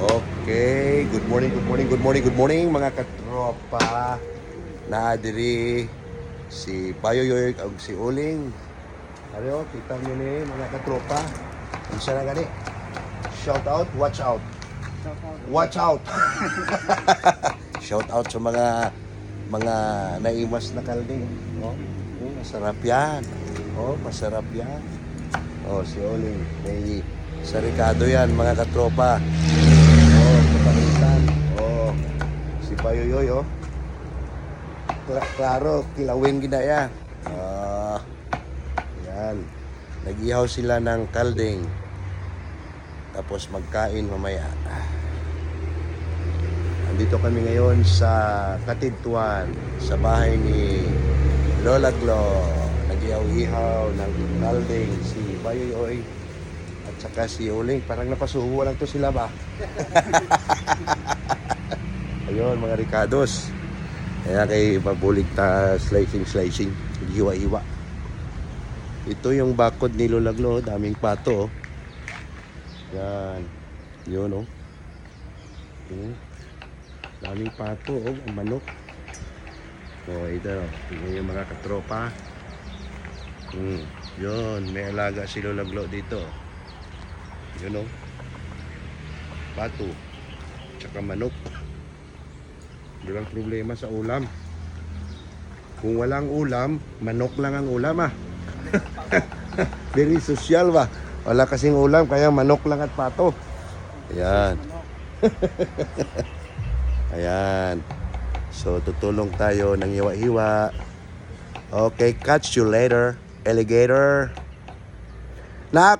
Okay, good morning, good morning, good morning, good morning mga katropa. Na diri si Payoyoy ug si Uling. Ayo, kita niyo ni mga katropa. Unsa na gani? Shout out, watch out. Watch out. Shout out sa mga mga naimas na kalding. Oh, oh, masarap yan. Oh, masarap yan. Oh, si Oling. May sa Ricardo yan, mga katropa. Oh, kapalitan. Oh, si Payoyoy, oh. Kla- klaro, kilawin ginaya. Ah, yan. Nag-ihaw sila ng kalding. Tapos magkain mamaya. Andito kami ngayon sa Katidtuan, sa bahay ni Lola Glo. Nag-ihaw-ihaw ng kalding si Bayoyoy at saka si Uling. Parang napasuho lang to sila ba? Ayun, mga Ricados. Kaya kay pabulig ta slicing slicing, hiwa-hiwa. Ito yung bakod ni Lola Glo, daming pato. oh. Yan. Yun oh. Hmm. Daming pato oh, ang manok. Oh, ito. Tingnan yung mga katropa. Hmm. Yun, may alaga si Lola Glo dito. Yun oh. Pato. Tsaka manok. Walang problema sa ulam. Kung walang ulam, manok lang ang ulam ah. Very social ba? Wala kasing ulam, kaya manok lang at pato. Ayan. Ayan. So, tutulong tayo ng hiwa-hiwa. Okay, catch you later, alligator. Na